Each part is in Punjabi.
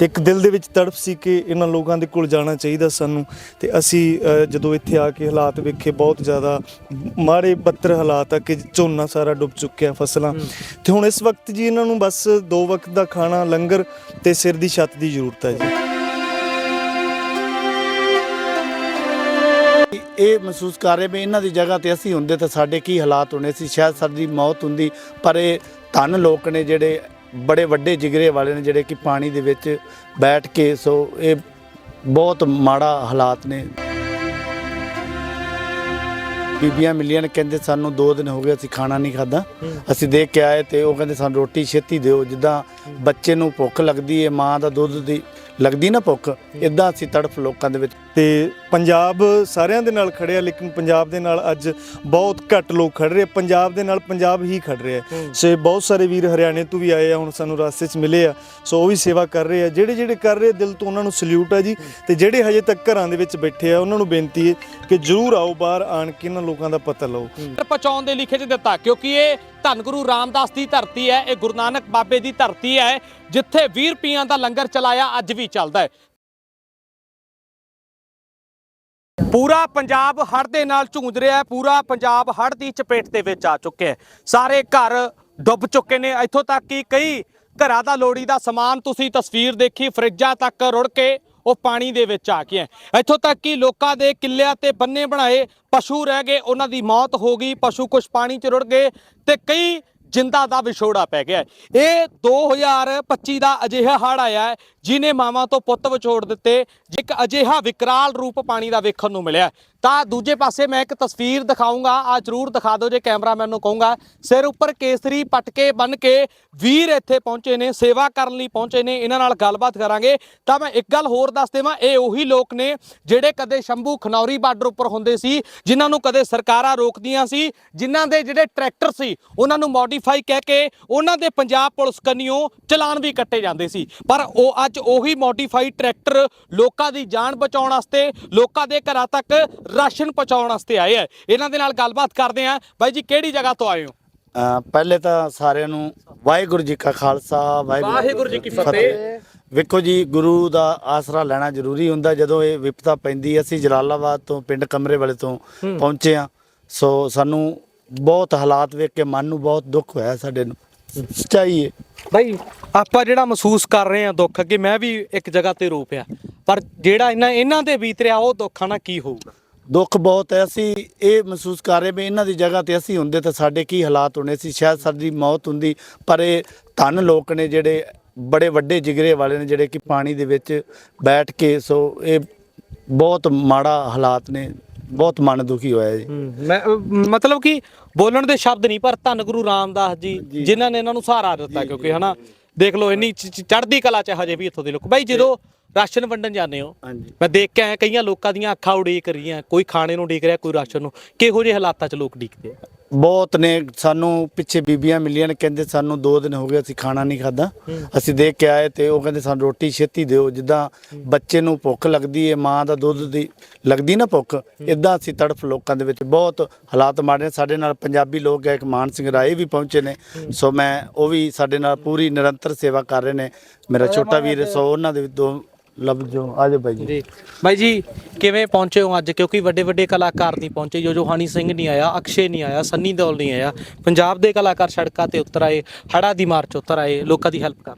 ਤੇ ਇੱਕ ਦਿਲ ਦੇ ਵਿੱਚ ਤੜਫ ਸੀ ਕਿ ਇਹਨਾਂ ਲੋਕਾਂ ਦੇ ਕੋਲ ਜਾਣਾ ਚਾਹੀਦਾ ਸਾਨੂੰ ਤੇ ਅਸੀਂ ਅ, ਜਦੋਂ ਇੱਥੇ ਆ ਕੇ ਹਾਲਾਤ ਵੇਖੇ ਬਹੁਤ ਜ਼ਿਆਦਾ ਮਾੜੇ ਬੱਤਰ ਹਾਲਾਤ ਆ ਕਿ ਝੋਨਾ ਸਾਰਾ ਡੁੱਬ ਚੁੱਕਿਆ ਫਸਲਾਂ। ਤੇ ਹੁਣ ਇਸ ਵਕਤ ਜੀ ਇਹਨਾਂ ਨੂੰ ਬਸ ਦੋ ਵਕਤ ਦਾ ਖਾਣਾ ਲੰਗਰ ਤੇ ਸਿਰ ਦੀ ਛੱਤ ਦੀ ਜ਼ਰੂਰਤ ਹੈ ਜੀ। ਇਹ ਮਹਿਸੂਸ ਕਰ ਰਹੇ ਵੀ ਇਹਨਾਂ ਦੀ ਜਗ੍ਹਾ ਤੇ ਅਸੀਂ ਹੁੰਦੇ ਤਾਂ ਸਾਡੇ ਕੀ ਹਾਲਾਤ ਹੋਣੇ ਸੀ ਸ਼ਾਇਦ ਸਾਡੀ ਮੌਤ ਹੁੰਦੀ ਪਰ ਇਹ ਧੰਨ ਲੋਕ ਨੇ ਜਿਹੜੇ ਬੜੇ ਵੱਡੇ ਜਿਗਰੇ ਵਾਲੇ ਨੇ ਜਿਹੜੇ ਕਿ ਪਾਣੀ ਦੇ ਵਿੱਚ ਬੈਠ ਕੇ, ਸੋ ਇਹ ਬਹੁਤ ਮਾੜਾ ਹਾਲਾਤ ਨੇ। ਬੀਬੀਆਂ ਮਿਲੀਆਂ ਨੇ, ਕਹਿੰਦੇ ਸਾਨੂੰ 2 ਦਿਨ ਹੋ ਗਏ, ਅਸੀਂ ਖਾਣਾ ਨਹੀਂ ਖਾਦਾ ਅਸੀਂ ਦੇਖ ਕੇ ਆਏ ਤੇ ਉਹ ਕਹਿੰਦੇ ਸਾਨੂੰ ਰੋਟੀ ਛੇਤੀ ਦਿਓ, ਜਿੱਦਾਂ ਬੱਚੇ ਨੂੰ ਭੁੱਖ ਲੱਗਦੀ ਹੈ ਮਾਂ ਦਾ ਦੁੱਧ ਦੀ ਲੱਗਦੀ ਨਾ ਭੁੱਖ ਇਦਾਂ ਅਸੀਂ ਤੜਫ ਲੋਕਾਂ ਦੇ ਵਿੱਚ। ਤੇ ਪੰਜਾਬ ਸਾਰਿਆਂ ਦੇ ਨਾਲ ਖੜਿਆ ਲੇਕਿਨ ਪੰਜਾਬ ਦੇ ਨਾਲ ਅੱਜ ਬਹੁਤ ਘੱਟ ਲੋਕ ਖੜ ਰਹੇ। ਪੰਜਾਬ ਦੇ ਨਾਲ ਪੰਜਾਬ ਹੀ ਖੜ ਰਿਹਾ। ਸੋ ਬਹੁਤ ਸਾਰੇ ਵੀਰ ਹਰਿਆਣੇ ਤੋਂ ਵੀ ਆਏ ਆ ਹੁਣ ਸਾਨੂੰ ਰਸਤੇ 'ਚ ਮਿਲੇ ਆ। ਸੋ ਉਹ ਵੀ ਸੇਵਾ ਕਰ ਰਹੇ ਆ। ਜਿਹੜੇ ਜਿਹੜੇ ਕਰ ਰਹੇ ਦਿਲ ਤੋਂ ਉਹਨਾਂ ਨੂੰ ਸਲੂਟ ਆ ਜੀ। ਤੇ ਜਿਹੜੇ ਹਜੇ ਤੱਕ ਘਰਾਂ ਦੇ ਵਿੱਚ ਬੈਠੇ ਆ ਉਹਨਾਂ ਨੂੰ ਬੇਨਤੀ ਹੈ ਕਿ ਜਰੂਰ ਆਓ ਬਾਹਰ ਆਣ ਕੇ ਇਹਨਾਂ ਲੋਕਾਂ ਦਾ ਪਤਾ ਲਓ। ਪਹੁੰਚਾਉਣ ਦੇ ਲਿਖੇ 'ਚ ਦਿੱਤਾ ਕਿਉਂਕਿ ਇਹ ਧੰਨ ਗੁਰੂ ਰਾਮਦਾਸ ਦੀ ਧਰਤੀ ਹੈ ਇਹ ਗੁਰੂ ਨਾਨਕ ਬਾਬੇ ਦੀ ਧਰਤੀ ਹੈ। ਜਿੱਥੇ 20 ਰੁਪਈਆਂ ਦਾ ਲੰਗਰ ਚਲਾਇਆ, ਅੱਜ ਵੀ ਚੱਲਦਾ ਹੈ ਪੂਰਾ ਪੰਜਾਬ ਹੜ੍ਹ ਦੇ ਨਾਲ ਝੂੰਝ ਰਿਹਾ ਹੈ, ਪੂਰਾ ਪੰਜਾਬ ਹੜ੍ਹ ਦੀ ਚਪੇਟ ਦੇ ਵਿੱਚ ਆ ਚੁੱਕਿਆ ਹੈ ਸਾਰੇ ਘਰ ਡੁੱਬ ਚੁੱਕੇ ਨੇ, ਇੱਥੋਂ ਤੱਕ ਕਿ ਕਈ ਘਰਾਂ ਦਾ ਲੋੜੀ ਦਾ ਸਮਾਨ ਤੁਸੀਂ ਤਸਵੀਰ ਦੇਖੀ, ਫਰਿੱਜਾਂ ਤੱਕ ਰੁੜ ਕੇ ਉਹ ਪਾਣੀ ਦੇ ਵਿੱਚ ਆ ਗਿਆ ਹੈ। ਇੱਥੋਂ ਤੱਕ ਕਿ ਲੋਕਾਂ ਦੇ ਕਿੱਲਿਆਂ ਤੇ ਬੰਨੇ ਬਣਾਏ ਪਸ਼ੂ ਰਹਿ ਗਏ, ਉਹਨਾਂ ਦੀ ਮੌਤ ਹੋ ਗਈ, ਪਸ਼ੂ ਕੁਝ ਪਾਣੀ 'ਚ ਰੁੜ ਗਏ ਤੇ ਕਈ ਜਿੰਦਾ ਦਾ ਵਿਛੋੜਾ ਪੈ ਗਿਆ ਹੈ। ਇਹ 2025 ਦਾ ਅਜਿਹਾ ਹੜ੍ਹ ਆਇਆ ਹੈ, ਜਿਨੇ ਮਾਵਾਂ ਤੋਂ ਪੁੱਤ ਵਿਛੋੜ ਦਿੱਤੇ ਇੱਕ ਅਜਿਹਾ ਵਿਕਰਾਲ ਰੂਪ ਪਾਣੀ ਦਾ ਵੇਖਣ ਨੂੰ ਮਿਲਿਆ ਤਾਂ ਦੂਜੇ ਪਾਸੇ ਮੈਂ ਇੱਕ ਤਸਵੀਰ ਦਿਖਾਉਂਗਾ ਆ ਜਰੂਰ ਦਿਖਾ ਦਿਓ ਜੇ ਕੈਮਰਾਮੈਨ ਨੂੰ ਕਹੂੰਗਾ। ਸਿਰ ਉੱਪਰ ਕੇਸਰੀ ਪਟਕੇ ਬੰਨ ਕੇ ਵੀਰ ਇੱਥੇ ਪਹੁੰਚੇ ਨੇ ਸੇਵਾ ਕਰਨ ਲਈ ਪਹੁੰਚੇ ਨੇ ਇਹਨਾਂ ਨਾਲ ਗੱਲਬਾਤ ਕਰਾਂਗੇ। ਤਾਂ ਮੈਂ ਇੱਕ ਗੱਲ ਹੋਰ ਦੱਸ ਦੇਵਾਂ ਇਹ ਉਹੀ ਲੋਕ ਨੇ ਜਿਹੜੇ ਕਦੇ ਸ਼ੰਭੂ ਖਨੌਰੀ ਬਾਰਡਰ ਉੱਪਰ ਹੁੰਦੇ ਸੀ ਜਿਨ੍ਹਾਂ ਨੂੰ ਕਦੇ ਸਰਕਾਰਾਂ ਰੋਕਦੀਆਂ ਸੀ ਜਿਨ੍ਹਾਂ ਦੇ ਜਿਹੜੇ ਟਰੈਕਟਰ ਸੀ ਉਹਨਾਂ ਨੂੰ ਮੋਡੀਫਾਈ ਕਹਿ ਕੇ ਉਹਨਾਂ ਦੇ ਪੰਜਾਬ ਪੁਲਿਸ ਕੰਨਿਓ ਚਲਾਨ ਵੀ ਕੱਟੇ ਜਾਂਦੇ ਸੀ। ਪਰ ਉਹ ਅੱਜ ਉਹੀ ਮੋਡੀਫਾਈ ਟਰੈਕਟਰ ਲੋਕਾਂ ਦੀ ਜਾਨ ਬਚਾਉਣ ਵਾਸਤੇ ਲੋਕਾਂ ਦੇ ਘਰਾਂ ਤੱਕ ਰਾਸ਼ਨ ਪਹੁੰਚਾਉਣ ਵਾਸਤੇ ਆਏ ਆ। ਇਹਨਾਂ ਦੇ ਨਾਲ ਗੱਲਬਾਤ ਕਰਦੇ ਆ ਬਾਈ ਜੀ ਕਿਹੜੀ ਜਗ੍ਹਾ ਤੋਂ ਆਏ ਹੋ? ਪਹਿਲੇ ਤਾਂ ਸਾਰਿਆਂ ਨੂੰ ਵਾਹਿਗੁਰੂ ਜੀ ਕਾ ਖਾਲਸਾ ਵਾਹਿਗੁਰੂ ਜੀ ਕੀ ਫਤਿਹ। ਵੇਖੋ ਜੀ ਗੁਰੂ ਦਾ ਆਸਰਾ ਲੈਣਾ ਜ਼ਰੂਰੀ ਹੁੰਦਾ। ਜਦੋਂ ਇਹ ਵਿਪਤਾ ਪੈਂਦੀ। ਅਸੀਂ ਜਲਾਲਾਬਾਦ ਤੋਂ ਪਿੰਡ ਕਮਰੇ ਵਾਲੇ ਤੋਂ ਪਹੁੰਚੇ ਆ ਸੋ ਸਾਨੂੰ ਬਹੁਤ ਹਾਲਾਤ ਵੇਖ ਕੇ ਮਨ ਨੂੰ ਬਹੁਤ ਦੁੱਖ ਹੋਇਆ ਸਾਡੇ ਨੂੰ। ਸੱਚਾਈ ਹੈ ਬਾਈ ਆਪਾਂ ਜਿਹੜਾ ਮਹਿਸੂਸ ਕਰ ਰਹੇ ਆ ਦੁੱਖ ਅੱਗੇ ਮੈਂ ਵੀ ਇੱਕ ਜਗ੍ਹਾ ਤੇ ਰੋ ਪਿਆ ਪਰ ਜਿਹੜਾ ਇਹਨਾਂ ਇਹਨਾਂ ਦੇ ਬੀਤ ਰਿਹਾ ਉਹ ਦੁੱਖਾਂ ਨਾਲ ਕੀ ਹੋਊਗਾ? ਦੁੱਖ ਬਹੁਤ ਹੈ। ਅਸੀਂ ਇਹ ਮਹਿਸੂਸ ਕਰ ਰਹੇ ਵੀ ਇਹਨਾਂ ਦੀ ਜਗ੍ਹਾ ਤੇ ਅਸੀਂ ਹੁੰਦੇ ਤਾਂ ਸਾਡੇ ਕੀ ਹਾਲਾਤ ਹੋਣੇ ਸੀ। ਸ਼ਾਇਦ ਸਾਡੀ ਮੌਤ ਹੁੰਦੀ ਪਰ ਇਹ ਧੰਨ ਲੋਕ ਨੇ ਜਿਹੜੇ ਬੜੇ ਵੱਡੇ ਜਿਗਰੇ ਵਾਲੇ ਨੇ ਜਿਹੜੇ ਕਿ ਪਾਣੀ ਦੇ ਵਿੱਚ ਬੈਠ ਕੇ ਸੋ ਇਹ ਬਹੁਤ ਮਾੜਾ ਹਾਲਾਤ ਨੇ ਬਹੁਤ ਮਨ ਦੁਖੀ ਹੋਇਆ ਜੀ। ਮੈਂ ਮਤਲਬ ਕਿ ਬੋਲਣ ਦੇ ਸ਼ਬਦ ਨਹੀਂ ਪਰ ਧੰਨ ਗੁਰੂ ਰਾਮਦਾਸ ਜੀ ਜਿਨ੍ਹਾਂ ਨੇ ਇਹਨਾਂ ਨੂੰ ਸਹਾਰਾ ਦਿੱਤਾ ਕਿਉਂਕਿ ਹਨਾ ਦੇਖ ਲਓ ਇੰਨੀ ਚੜ੍ਹਦੀ ਕਲਾ ਚ ਹਜੇ ਵੀ ਇੱਥੋਂ ਦੇ ਲੋਕ। ਬਾਈ ਜਦੋਂ ਰਾਸ਼ਨ ਵੰਡਣ ਜਾਂਦੇ ਹੋ ਮੈਂ ਦੇਖ ਕੇ ਆਇਆ ਕਈਆਂ ਲੋਕਾਂ ਦੀਆਂ ਅੱਖਾਂ ਉਡੀਕ ਰਹੀਆਂ ਕੋਈ ਖਾਣੇ ਨੂੰ ਉਡੀਕ ਰਿਹਾ ਕੋਈ ਰਾਸ਼ਨ ਨੂੰ। ਕਿਹੋ ਜਿਹੇ ਹਾਲਾਤਾਂ 'ਚ ਲੋਕ ਉਡੀਕਦੇ ਆ? ਬਹੁਤ ਨੇ ਸਾਨੂੰ ਪਿੱਛੇ ਬੀਬੀਆਂ ਮਿਲੀਆਂ ਨੇ ਕਹਿੰਦੇ ਸਾਨੂੰ 2 ਦਿਨ ਹੋ ਗਏ ਅਸੀਂ ਖਾਣਾ ਨਹੀਂ ਖਾਦਾ ਅਸੀਂ ਦੇਖ ਕੇ ਆਏ ਤੇ ਉਹ ਕਹਿੰਦੇ ਸਾਨੂੰ ਰੋਟੀ ਛੇਤੀ ਦਿਓ ਜਿੱਦਾਂ ਬੱਚੇ ਨੂੰ ਭੁੱਖ ਲੱਗਦੀ ਹੈ ਮਾਂ ਦਾ ਦੁੱਧ ਦੀ ਲੱਗਦੀ ਨਾ ਭੁੱਖ ਇਦਾਂ ਅਸੀਂ ਤੜਫ ਲੋਕਾਂ ਦੇ ਵਿੱਚ ਬਹੁਤ ਹਾਲਾਤ ਮਾੜੇ ਸਾਡੇ ਨਾਲ ਪੰਜਾਬੀ ਲੋਕ ਹੈ ਇੱਕ ਮਾਨ ਸਿੰਘ ਰਾਏ ਵੀ ਪਹੁੰਚੇ ਨੇ। ਸੋ ਮੈਂ ਉਹ ਵੀ ਸਾਡੇ ਨਾਲ ਪੂਰੀ ਨਿਰੰਤਰ ਸੇਵਾ ਕਰ ਰਹੇ ਨੇ। ਮੇਰਾ ਛੋਟਾ ਵੀਰ ਸੋ ਉਹਨਾਂ ਦੇ ਦੋ ਲਫ਼ਜ਼ ਜੋ ਆਜੋ ਬਾਈ ਜੀ। ਜੀ। ਬਾਈ ਜੀ ਕਿਵੇਂ ਪਹੁੰਚੇ ਹੋ ਅੱਜ? ਕਿਉਂਕਿ ਵੱਡੇ ਵੱਡੇ ਕਲਾਕਾਰ ਨਹੀਂ ਪਹੁੰਚੇ। ਜੋ ਜੋ ਹਾਨੀ ਸਿੰਘ ਨਹੀਂ ਆਇਆ ਅਕਸ਼ੇ ਨਹੀਂ ਆਇਆ ਸੰਨੀ ਦਿਓਲ ਨਹੀਂ ਆਇਆ। ਪੰਜਾਬ ਦੇ ਕਲਾਕਾਰ ਸੜਕਾਂ ਤੇ ਉਤਰ ਆਏ ਹੜਾ ਦੀ ਮਾਰ ਚ ਉਤਰ ਆਏ ਲੋਕਾਂ ਦੀ ਹੈਲਪ ਕਰ।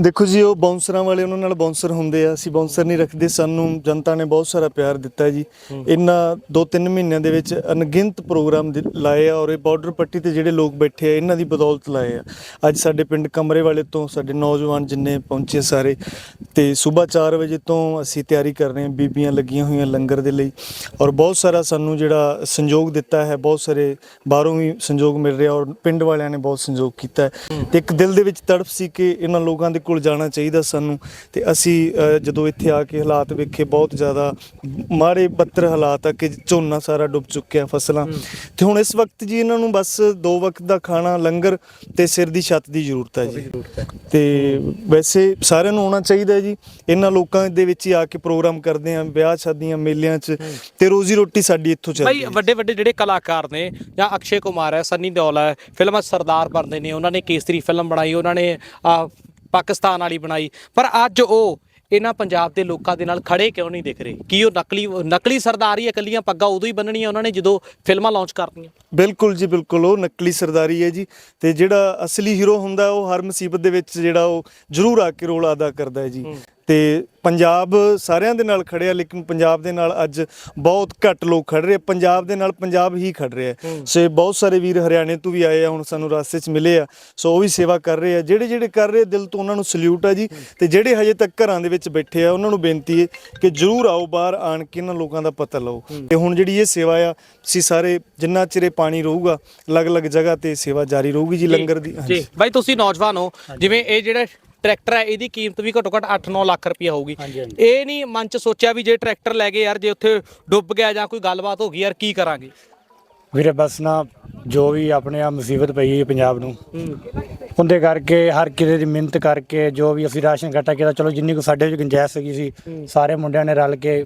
ਦੇਖੋ ਜੀ ਉਹ ਬਾਉਂਸਰਾਂ ਵਾਲੇ ਉਹਨਾਂ ਨਾਲ ਬਾਉਂਸਰ ਹੁੰਦੇ ਆ। ਅਸੀਂ ਬਾਉਂਸਰ ਨਹੀਂ ਰੱਖਦੇ। ਸਾਨੂੰ ਜਨਤਾ ਨੇ ਬਹੁਤ ਸਾਰਾ ਪਿਆਰ ਦਿੱਤਾ ਜੀ। ਇਹਨਾਂ 2-3 ਮਹੀਨਿਆਂ ਦੇ ਵਿੱਚ ਅਣਗਿਣਤ ਪ੍ਰੋਗਰਾਮ ਦਿ- ਲਾਏ ਆ ਔਰ ਇਹ ਬਾਰਡਰ ਪੱਟੀ ਤੇ ਜਿਹੜੇ ਲੋਕ ਬੈਠੇ ਆ ਇਹਨਾਂ ਦੀ ਬਦੌਲਤ ਲਾਏ ਆ। ਅੱਜ ਸਾਡੇ ਪਿੰਡ ਕਮਰੇ ਵਾਲੇ ਤੋਂ ਸਾਡੇ ਨੌਜਵਾਨ ਜਿੰਨੇ ਪਹੁੰਚੇ ਸਾਰੇ ਤੇ ਸਵੇਰ 4 ਵਜੇ ਤੋਂ ਅਸੀਂ ਤਿਆਰੀ ਕਰ ਰਹੇ ਹਾਂ ਬੀਬੀਆਂ ਲੱਗੀਆਂ ਹੋਈਆਂ ਲੰਗਰ ਦੇ ਲਈ। ਔਰ ਬਹੁਤ ਸਾਰਾ ਸਾਨੂੰ ਜਿਹੜਾ ਸੰਯੋਗ ਦਿੱਤਾ ਹੈ ਬਹੁਤ ਸਾਰੇ ਬਾਹਰੋਂ ਵੀ ਸੰਯੋਗ ਮਿਲ ਰਿਹਾ ਔਰ ਪਿੰਡ ਵਾਲਿਆਂ ਨੇ ਬਹੁਤ ਸੰਯੋਗ ਕੀਤਾ ਤੇ ਇੱਕ ਦਿਲ ਦੇ ਵਿੱਚ ਤੜਫ ਸੀ ਕਿ ਇਹਨਾਂ ਲੋਕਾਂ ਦੇ ਕੋਲ ਜਾਣਾ ਚਾਹੀਦਾ ਸਾਨੂੰ। ਤੇ ਅਸੀਂ ਜਦੋਂ ਇੱਥੇ ਆ ਕੇ ਹਾਲਾਤ ਵੇਖੇ ਬਹੁਤ ਜ਼ਿਆਦਾ ਮਾੜੇ ਬੱਤਰ ਹਾਲਾਤ ਆ ਕਿ ਝੋਨਾ ਸਾਰਾ ਡੁੱਬ ਚੁੱਕਿਆ ਫਸਲਾਂ। ਤੇ ਹੁਣ ਇਸ ਵਕਤ ਜੀ ਇਹਨਾਂ ਨੂੰ ਬਸ ਦੋ ਵਕਤ ਦਾ ਖਾਣਾ ਲੰਗਰ ਤੇ ਸਿਰ ਦੀ ਛੱਤ ਦੀ ਜ਼ਰੂਰਤ ਹੈ ਜੀ। ਤੇ ਵੈਸੇ ਸਾਰਿਆਂ ਨੂੰ ਆਉਣਾ ਚਾਹੀਦਾ ਜੀ। ਇਹਨਾਂ ਲੋਕਾਂ ਦੇ ਵਿੱਚ ਹੀ ਆ ਕੇ ਪ੍ਰੋਗਰਾਮ ਕਰਦੇ ਆਂ ਵਿਆਹ ਸ਼ਾਦੀਆਂ ਮੇਲਿਆਂ 'ਚ ਤੇ ਰੋਜ਼ੀ ਰੋਟੀ ਸਾਡੀ ਇੱਥੋਂ ਚੱਲਦੀ ਭਾਈ ਹੈ ਵੱਡੇ ਵੱਡੇ ਜਿਹੜੇ ਕਲਾਕਾਰ ਨੇ ਜਾਂ ਅਕਸ਼ੇ ਕੁਮਾਰ ਹੈ ਸੰਨੀ ਦਿਓਲ ਹੈ ਫਿਲਮਾਂ 'ਚ ਸਰਦਾਰ ਬਣਦੇ ਨੇ ਉਹਨਾਂ ਨੇ ਕੇਸਰੀ ਫਿਲਮ ਬਣਾਈ ਉਹਨਾਂ ਨੇ ਆ ਪਾਕਿਸਤਾਨ ਵਾਲੀ ਬਣਾਈ। ਪਰ ਅੱਜ ਉਹ ਇਹਨਾਂ ਪੰਜਾਬ ਦੇ ਲੋਕਾਂ ਦੇ ਨਾਲ ਖੜੇ ਕਿਉਂ ਨਹੀਂ ਦਿਖ ਰਹੇ? ਕੀ ਉਹ ਨਕਲੀ ਨਕਲੀ ਸਰਦਾਰੀ ਇਕੱਲੀਆਂ ਪੱਗਾਂ ਉਦੋਂ ਹੀ ਬੰਨਣੀਆਂ ਉਹਨਾਂ ਨੇ ਜਦੋਂ ਫਿਲਮਾਂ ਲਾਂਚ ਕਰਨੀਆਂ? ਬਿਲਕੁਲ ਜੀ ਬਿਲਕੁਲ ਉਹ ਨਕਲੀ ਸਰਦਾਰੀ ਹੈ ਜੀ ਤੇ ਜਿਹੜਾ ਅਸਲੀ ਹੀਰੋ ਹੁੰਦਾ ਉਹ ਹਰ ਮੁਸੀਬਤ ਦੇ ਵਿੱਚ ਜਿਹੜਾ ਉਹ ਜ਼ਰੂਰ ਆ ਕੇ ਰੋਲ ਅਦਾ ਕਰਦਾ ਹੈ ਜੀ। ਤੇ ਪੰਜਾਬ ਸਾਰਿਆਂ ਦੇ ਨਾਲ ਖੜਿਆ ਲੇਕਿਨ ਪੰਜਾਬ ਦੇ ਨਾਲ ਅੱਜ ਬਹੁਤ ਘੱਟ ਲੋਕ ਖੜ ਰਹੇ। ਪੰਜਾਬ ਦੇ ਨਾਲ ਪੰਜਾਬ ਹੀ ਖੜ ਰਿਹਾ ਹੈ। ਸੋ ਬਹੁਤ ਸਾਰੇ ਵੀਰ ਹਰਿਆਣੇ ਤੋਂ ਵੀ ਆਏ ਆ ਹੁਣ ਸਾਨੂੰ ਰਾਸਤੇ 'ਚ ਮਿਲੇ ਆ। ਸੋ ਉਹ ਵੀ ਸੇਵਾ ਕਰ ਰਹੇ ਆ। ਜਿਹੜੇ ਜਿਹੜੇ ਕਰ ਰਹੇ ਦਿਲ ਤੋਂ ਉਹਨਾਂ ਨੂੰ ਸਲੂਟ ਆ ਜੀ। ਤੇ ਜਿਹੜੇ ਹਜੇ ਤੱਕ ਘਰਾਂ ਦੇ ਵਿੱਚ ਬੈਠੇ ਆ ਉਹਨਾਂ ਨੂੰ ਬੇਨਤੀ ਹੈ ਕਿ ਜਰੂਰ ਆਓ ਬਾਹਰ ਆਣ ਕੇ ਇਹਨਾਂ ਲੋਕਾਂ ਦਾ ਪਤਾ ਲਓ। ਤੇ ਹੁਣ ਜਿਹੜੀ ਇਹ ਸੇਵਾ ਆ ਅਸੀਂ ਸਾਰੇ ਜਿੰਨਾ ਚਿਰੇ ਪਾਣੀ ਰਹੂਗਾ ਅਲੱਗ-ਅਲੱਗ ਜਗ੍ਹਾ ਤੇ ਸੇਵਾ ਜਾਰੀ ਰਹੂਗੀ ਜੀ ਲੰਗਰ ਦੀ। ਜੀ। ਬਾਈ ਤੁਸੀਂ ਨੌਜਵਾਨ ਹੋ। ਜਿਵੇਂ ਇਹ ਜਿਹੜਾ ਟਰੈਕਟਰ ਹੈ ਇਹਦੀ ਕੀਮਤ ਵੀ ਘੱਟੋ ਘੱਟ 8-9 ਲੱਖ ਰੁਪਏ ਹੋਊਗੀ। ਇਹ ਨਹੀਂ ਮਨ ਚ ਸੋਚਿਆ ਵੀ ਜੇ ਟਰੈਕਟਰ ਲੈ ਗਏ ਯਾਰ ਜੇ ਉੱਥੇ ਡੁੱਬ ਗਿਆ ਜਾਂ ਕੋਈ ਗੱਲਬਾਤ ਹੋ ਗਈ ਯਾਰ ਕੀ ਕਰਾਂਗੇ? ਵੀਰੇ ਬਸ ਨਾ ਜੋ ਵੀ ਆਪਣੇ ਆ ਮੁਸੀਬਤ ਪਈ ਹੈ ਪੰਜਾਬ ਨੂੰ ਉਹਦੇ ਕਰਕੇ ਹਰ ਕਿਸੇ ਦੀ ਮਿਹਨਤ ਕਰਕੇ ਜੋ ਵੀ ਅਸੀਂ ਰਾਸ਼ਨ ਇਕੱਠਾ ਕੀਤਾ ਚਲੋ ਜਿੰਨੀ ਕੋ ਸਾਡੇ ਵਿੱਚ ਗੁੰਜਾਇਸ਼ ਹੈਗੀ ਸੀ ਸਾਰੇ ਮੁੰਡਿਆਂ ਨੇ ਰਲ ਕੇ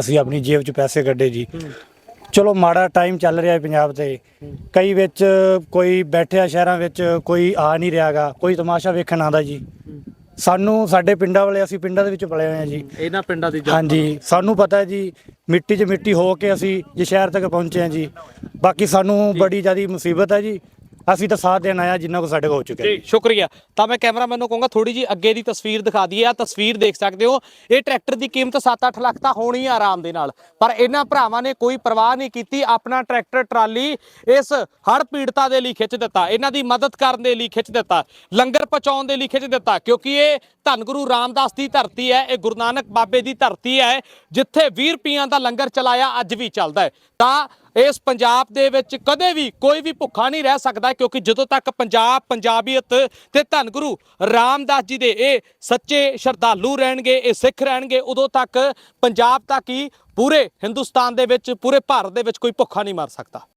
ਅਸੀਂ ਆਪਣੀ ਜੇਬ 'ਚ ਪੈਸੇ ਕੱਢੇ ਜੀ। ਚਲੋ ਮਾੜਾ ਟਾਈਮ ਚੱਲ ਰਿਹਾ ਹੈ ਪੰਜਾਬ ਤੇ। ਕਈ ਵਿੱਚ ਕੋਈ ਬੈਠਿਆ ਸ਼ਹਿਰਾਂ ਵਿੱਚ ਕੋਈ ਆ ਨਹੀਂ ਰਿਹਾਗਾ ਕੋਈ ਤਮਾਸ਼ਾ ਵੇਖਣ ਆਉਂਦਾ ਜੀ। ਸਾਨੂੰ ਸਾਡੇ ਪਿੰਡਾਂ ਵਾਲੇ ਅਸੀਂ ਪਿੰਡਾਂ ਦੇ ਵਿੱਚ ਪਲੇ ਹੋਏ ਆ ਜੀ। ਇਹਨਾਂ ਪਿੰਡਾਂ ਦੀ ਹਾਂਜੀ ਸਾਨੂੰ ਪਤਾ ਹੈ ਜੀ ਮਿੱਟੀ 'ਚ ਮਿੱਟੀ ਹੋ ਕੇ ਅਸੀਂ ਜੇ ਸ਼ਹਿਰ ਤੱਕ ਪਹੁੰਚੇ ਹਾਂ ਜੀ। ਬਾਕੀ ਸਾਨੂੰ ਬੜੀ ਜ਼ਿਆਦੀ ਮੁਸੀਬਤ ਹੈ ਜੀ। ਅਸੀਂ ਤਾਂ ਸਾਥ ਦੇਣ ਆਇਆ ਜਿੰਨਾ ਕੋ ਸਾਡੇ ਕੋਲ ਹੋ ਚੁੱਕਿਆ ਜੀ ਸ਼ੁਕਰੀਆ। ਤਾਂ ਮੈਂ ਕੈਮਰਾਮੈਨ ਨੂੰ ਕਹੂੰਗਾ ਥੋੜੀ ਜੀ ਅੱਗੇ ਦੀ ਤਸਵੀਰ ਦਿਖਾ ਦਈਏ। ਆ ਤਸਵੀਰ ਦੇਖ ਸਕਦੇ ਹੋ ਇਹ ਟਰੈਕਟਰ ਦੀ ਕੀਮਤ 7-8 ਲੱਖ ਤਾਂ ਹੋਣੀ ਆ ਆਰਾਮ ਦੇ ਨਾਲ। ਪਰ ਇਹਨਾਂ ਭਰਾਵਾਂ ਨੇ ਕੋਈ ਪਰਵਾਹ ਨਹੀਂ ਕੀਤੀ ਆਪਣਾ ਟਰੈਕਟਰ ਟਰਾਲੀ ਇਸ ਹੜ੍ਹ ਪੀੜਤਾਂ ਦੇ ਲਈ ਖਿੱਚ ਦਿੱਤਾ। ਇਹਨਾਂ ਦੀ ਮਦਦ ਕਰਨ ਦੇ ਲਈ ਖਿੱਚ ਦਿੱਤਾ ਲੰਗਰ ਪਹੁੰਚਾਉਣ ਦੇ ਲਈ ਖਿੱਚ ਦਿੱਤਾ ਕਿਉਂਕਿ ਇਹ ਧੰਨ ਗੁਰੂ ਰਾਮਦਾਸ ਦੀ ਧਰਤੀ ਹੈ ਇਹ ਗੁਰੂ ਨਾਨਕ ਬਾਬੇ ਦੀ ਧਰਤੀ ਹੈ ਜਿੱਥੇ 20 ਰੁਪਈਆਂ ਦਾ ਲੰਗਰ ਚਲਾਇਆ ਅੱਜ ਵੀ ਚੱਲਦਾ ਹੈ। ਤਾਂ ਇਸ ਪੰਜਾਬ ਦੇ ਵਿੱਚ ਕਦੇ ਵੀ ਕੋਈ ਵੀ ਭੁੱਖਾ ਨਹੀਂ ਰਹਿ ਸਕਦਾ, ਕਿਉਂਕਿ ਜਦੋਂ ਤੱਕ ਪੰਜਾਬ, ਪੰਜਾਬੀਅਤ ਤੇ ਧੰਨ ਗੁਰੂ ਰਾਮਦਾਸ ਜੀ ਦੇ ਇਹ ਸੱਚੇ ਸ਼ਰਧਾਲੂ ਰਹਿਣਗੇ, ਇਹ ਸਿੱਖ ਰਹਿਣਗੇ, ਉਦੋਂ ਤੱਕ ਪੰਜਾਬ ਤੱਕ ਹੀ ਪੂਰੇ ਹਿੰਦੁਸਤਾਨ ਦੇ ਵਿੱਚ, ਪੂਰੇ ਭਾਰਤ ਦੇ ਵਿੱਚ ਕੋਈ ਭੁੱਖਾ ਨਹੀਂ ਮਰ ਸਕਦਾ।